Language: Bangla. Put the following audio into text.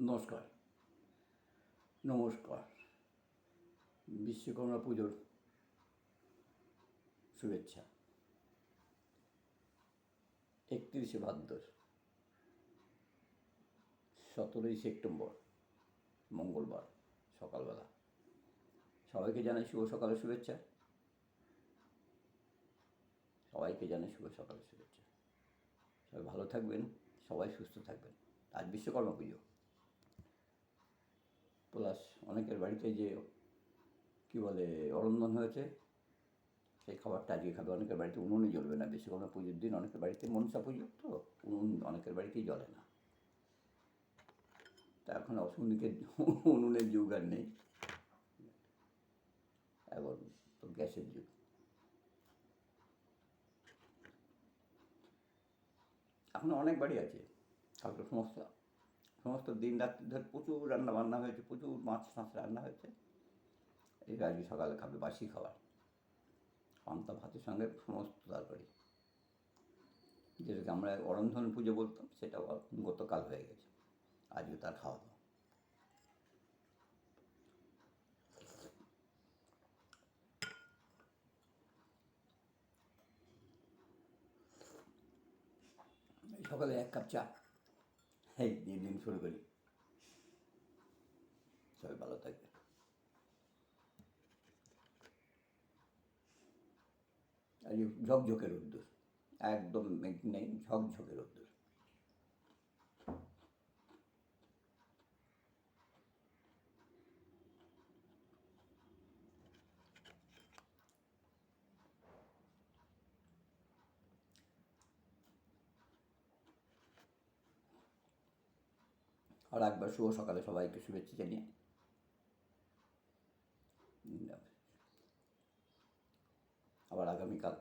নমস্কার। নমস্কার। বিশ্বকর্মা পুজোর শুভেচ্ছা। একত্রিশে ভাদ্র সতেরোই সেপ্টেম্বর, মঙ্গলবার, সকালবেলা। সবাইকে জানাই শুভ সকালের শুভেচ্ছা। সবাইকে জানাই শুভ সকালের শুভেচ্ছা। সবাই ভালো থাকবেন, সবাই সুস্থ থাকবেন। আজ বিশ্বকর্মা পুজো। প্লাস অনেকের বাড়িতে যে কী বলে, অরন্ধন হয়েছে, সেই খাবারটা আজকে খাবে। অনেকের বাড়িতে উনুনে জ্বলবে না। বেশি কোনো পুজোর দিন অনেকের বাড়িতে মনসা পুজো তো উনুন অনেকের বাড়িতেই জ্বলে না। তা এখন অসুবিধে উনুনের যুগ আর নেই। এখন তো গ্যাসের যুগ। এখন অনেক বাড়ি আছে। কালকে সমস্ত সমস্ত দিন রাত্রি ধরে প্রচুর রান্না বান্না হয়েছে, প্রচুর মাছ ফাছ রান্না হয়েছে। এই আজকে সকালে খাবে বাসি খাবার। পান্তা ভাতের সঙ্গে সমস্ত তরকারি। যেটাকে আমরা অরন্ধন পুজো বলতাম সেটা গতকাল হয়ে গেছে। আজকে তার খাওয়া দাওয়া। সকালে এক কাপ চা। এই দিয়ে দিন শুরু করি। সবাই ভালো থাকবে ঝকঝকের ঝকঝকে রোদ্দুর একদম মেঘ নেই ঝকঝকে রোদ্দুর আর একবার শুভ সকালে সবাইকে শুভেচ্ছা জানিয়ে। আবার আগামীকাল।